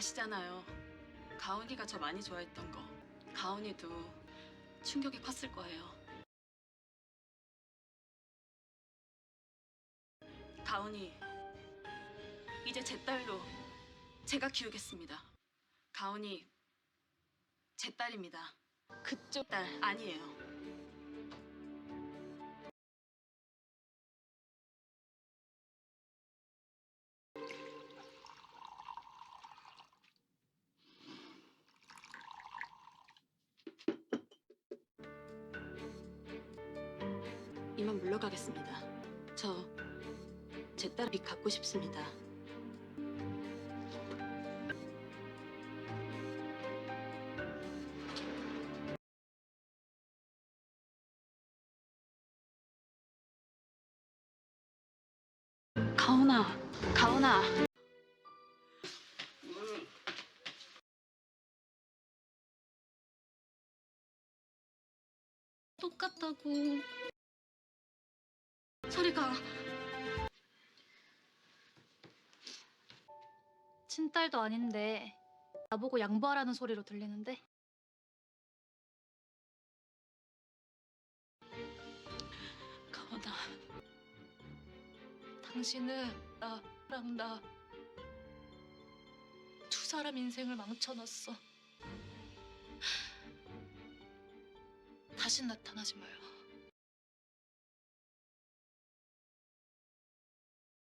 아시잖아요. 가온이가 저 많이 좋아했던 거. 가온이도 충격이 컸을 거예요. 가온이 이제 제 딸로 제가 키우겠습니다. 가온이 제 딸입니다. 그쪽 딸 아니에요. 이만 물러가겠습니다. 저 제 딸 빚 갚고 싶습니다. 가온아, 가온아. 똑같다고. 소리가 친딸도 아닌데 나보고 양보하라는 소리로 들리는데 가온아. 당신은 나랑 나 두 사람 인생을 망쳐놨어. 다신 나타나지 마요.